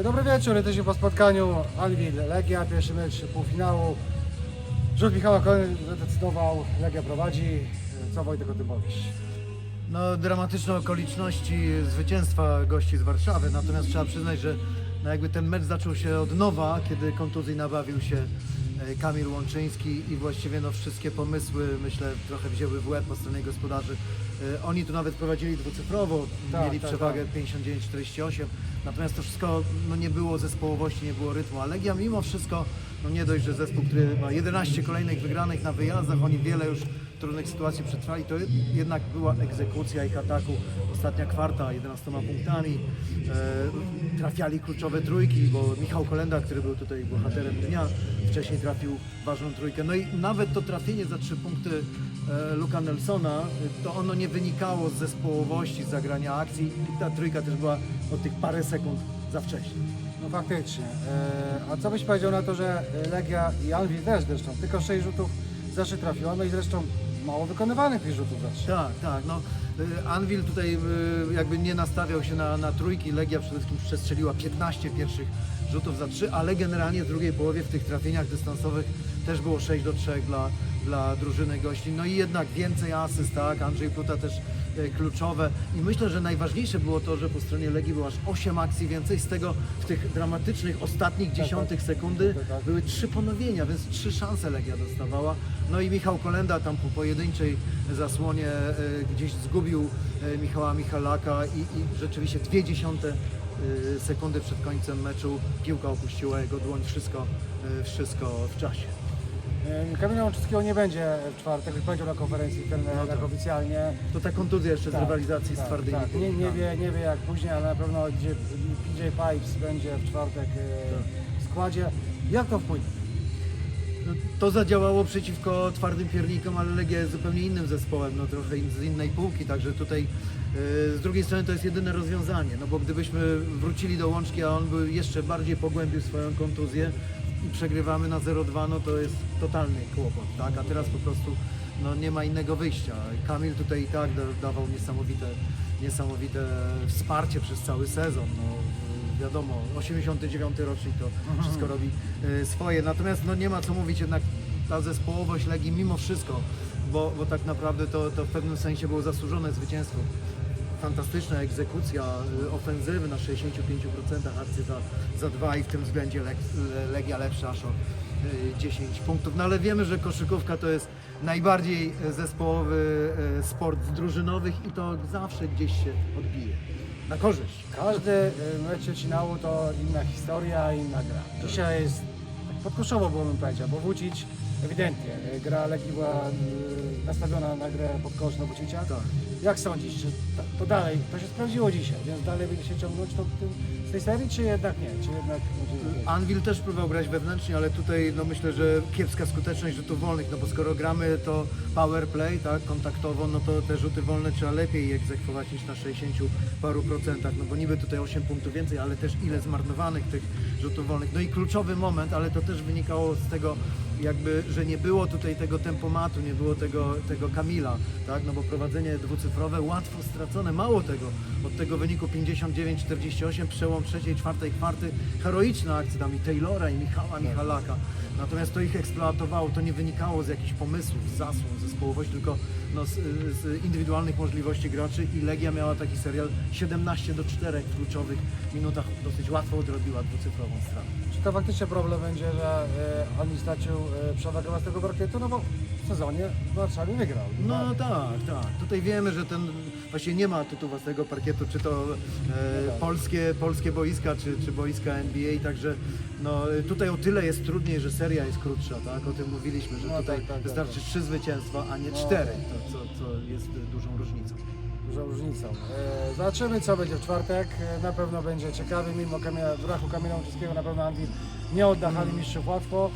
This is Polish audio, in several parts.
E, Dobry wieczór, jesteśmy po spotkaniu Anwil Legia, pierwszy mecz półfinału. Rzut Michała Koń zadecydował, Legia prowadzi. E, Co Wojtek o tym powiesz? No, dramatyczne okoliczności zwycięstwa gości z Warszawy, natomiast trzeba przyznać, że no jakby ten mecz zaczął się od nowa, kiedy kontuzji nabawił się Kamil Łączyński i właściwie no wszystkie pomysły, myślę, trochę wzięły w łeb po stronie gospodarzy. E, Oni tu nawet prowadzili dwucyfrowo, Tak, mieli tak, przewagę 59-48, natomiast to wszystko no, nie było zespołowości, nie było rytmu, a Legia mimo wszystko, no nie dość, że zespół, który ma 11 kolejnych wygranych na wyjazdach, oni wiele już trudnych sytuacji przetrwali, to jednak była egzekucja ich ataku. Ostatnia kwarta 11 punktami. E, trafiali kluczowe trójki, bo Michał Kolenda, który był tutaj bohaterem dnia, wcześniej trafił ważną trójkę. No i nawet to trafienie za trzy punkty e, Luka Nelsona, to ono nie wynikało z zespołowości, z zagrania akcji i ta trójka też była o tych parę sekund za wcześnie. No faktycznie. E, A co byś powiedział na to, że Legia i Anwil też zresztą tylko 6 rzutów za 3 trafiła, no i zresztą mało wykonywanych tych rzutów za 3. Tak, tak. No, y, Anvil tutaj y, jakby nie nastawiał się na, na trójki. Legia przede wszystkim przestrzeliła 15 pierwszych rzutów za 3, ale generalnie w drugiej połowie w tych trafieniach dystansowych też było 6 do 3 dla, dla drużyny gości. No i jednak więcej asyst, tak. Andrzej Pluta też y, kluczowe. I myślę, że najważniejsze było to, że po stronie Legii było aż 8 akcji więcej. Z tego w tych dramatycznych ostatnich dziesiątych sekundy Tak, tak. były trzy ponowienia, więc trzy szanse Legia dostawała. No i Michał Kolenda tam po pojedynczej zasłonie e, gdzieś zgubił e, Michała Michalaka i, i rzeczywiście dwie dziesiąte e, sekundy przed końcem meczu piłka opuściła jego dłoń, wszystko, e, wszystko w czasie. Kamila Łączyckiego nie będzie w czwartek, już powiedział na konferencji trenera No tak tak. oficjalnie. To ta kontuzja jeszcze z Tak, rywalizacji tak, z twardymi. tak. Nie, nie, punktami. wie, nie wie jak później, ale na pewno PJ Pipes będzie w czwartek e, w składzie. Jak to wpłynie? No, To zadziałało przeciwko twardym piernikom, ale Legia jest zupełnie innym zespołem, no trochę z innej półki, także tutaj e, z drugiej strony to jest jedyne rozwiązanie, no bo gdybyśmy wrócili do łączki, a on by jeszcze bardziej pogłębił swoją kontuzję i przegrywamy na 0-2, no to jest totalny kłopot, tak, a teraz po prostu no, nie ma innego wyjścia. Kamil tutaj i tak da- dawał niesamowite, niesamowite wsparcie przez cały sezon, no, wiadomo, 89 rocznik to wszystko robi y, swoje. Natomiast no, nie ma co mówić, jednak ta zespołowość Legii mimo wszystko, bo, bo tak naprawdę to, to w pewnym sensie było zasłużone zwycięstwo. Fantastyczna egzekucja y, ofensywy na 65% akcji za, za dwa i w tym względzie Leg, Le- Legia lepsza aż o y, 10 punktów. No ale wiemy, że koszykówka to jest najbardziej y, zespołowy y, sport z drużynowych i to zawsze gdzieś się odbije. Na korzyść. Każdy mecz trzecinołu to inna historia, inna gra. Dzisiaj jest tak podkoszowo, bym powiedział, bo Wucic ewidentnie, e, gra Legii była e, nastawiona na grę pod kosz na Wucicia. Tak. Jak sądzisz, czy ta- to dalej, to się sprawdziło dzisiaj, więc dalej będzie się ciągnąć to, tym- z tej serii, czy jednak nie? Czy jednak będzie... Anvil też próbował grać wewnętrznie, ale tutaj no myślę, że kiepska skuteczność rzutów wolnych, no bo skoro gramy to power play, tak, kontaktowo, no to te rzuty wolne trzeba lepiej egzekwować niż na 60 paru procentach, no bo niby tutaj 8 punktów więcej, ale też ile zmarnowanych tych rzutów wolnych. No i kluczowy moment, ale to też wynikało z tego jakby, że nie było tutaj tego tempomatu, nie było tego, tego Kamila, tak, no bo prowadzenie dwucyfrowe łatwo stracone, mało tego, od tego wyniku 59-48, przełom trzeciej, czwartej kwarty, heroiczna akcja tam i Taylora i Michała Michalaka, natomiast to ich eksploatowało, to nie wynikało z jakichś pomysłów, z zasłon, zespołowości, tylko no, z, z indywidualnych możliwości graczy. I Legia miała taki serial 17 do 4 w kluczowych minutach, dosyć łatwo odrobiła dwucyfrową stratę. Czy to faktycznie problem będzie, że e, oni stracił przewagę własnego parkietu? No bo w sezonie w Warszawie wygrał. No tak, tak. Tutaj wiemy, że ten właśnie nie ma tytułu własnego parkietu, czy to e, tak. polskie, polskie boiska, czy, czy boiska NBA, także no, tutaj o tyle jest trudniej, że seria jest krótsza, tak? O tym mówiliśmy, że No tutaj tak, tak, tak, wystarczy tak. trzy zwycięstwa, a nie No. cztery, to, co, co jest e, dużą różnicą. dużą różnicą. E, zobaczymy, co będzie w czwartek. E, na pewno będzie ciekawy, mimo Kamila, braku Kamila Łączyckiego, na pewno Anwil nie odda hali mistrzów łatwo.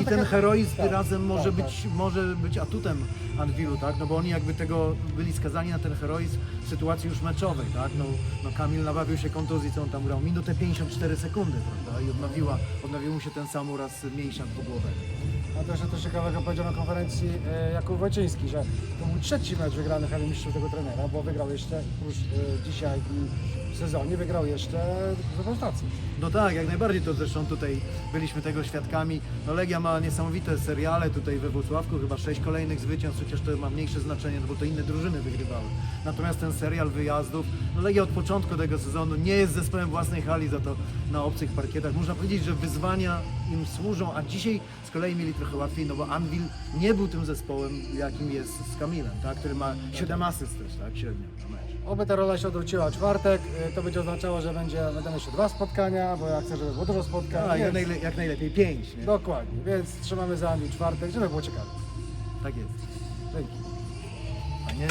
I ten heroizm tak, razem może, tak, być, może być atutem Anwilu, tak? No bo oni jakby tego byli skazani na ten heroizm w sytuacji już meczowej, tak? No, no Kamil nabawił się kontuzji, co on tam grał? Minutę 54 sekundy, prawda? I odnowiła, odnowił mu się ten sam uraz mięśnia dwugłowego. A też coś ciekawego powiedział na konferencji e, Jakub Wojczyński, że to był trzeci mecz wygrany hali mistrzów tego trenera, bo wygrał jeszcze już e, dzisiaj i sezonie wygrał jeszcze reprezentację. No tak, jak najbardziej, to zresztą tutaj byliśmy tego świadkami. No Legia ma niesamowite seriale tutaj we Włocławku, chyba sześć kolejnych zwycięstw, chociaż to ma mniejsze znaczenie, no bo to inne drużyny wygrywały. Natomiast ten serial wyjazdów, no Legia od początku tego sezonu nie jest zespołem własnej hali, za to na obcych parkietach. Można powiedzieć, że wyzwania im służą, a dzisiaj z kolei mieli trochę łatwiej, no bo Anvil nie był tym zespołem, jakim jest z Kamilem, tak? który ma 7 asyst też, tak, średnio na mecz. Oby ta rola się odwróciła czwartek. To będzie oznaczało, że będzie, będą jeszcze dwa spotkania, bo ja chcę, żeby było dużo spotkań. Tak, jak, więc- najle- jak najlepiej 5, nie? Dokładnie, więc trzymamy za nami czwartek, żeby było ciekawe. Tak jest. Dzięki. Fajnie.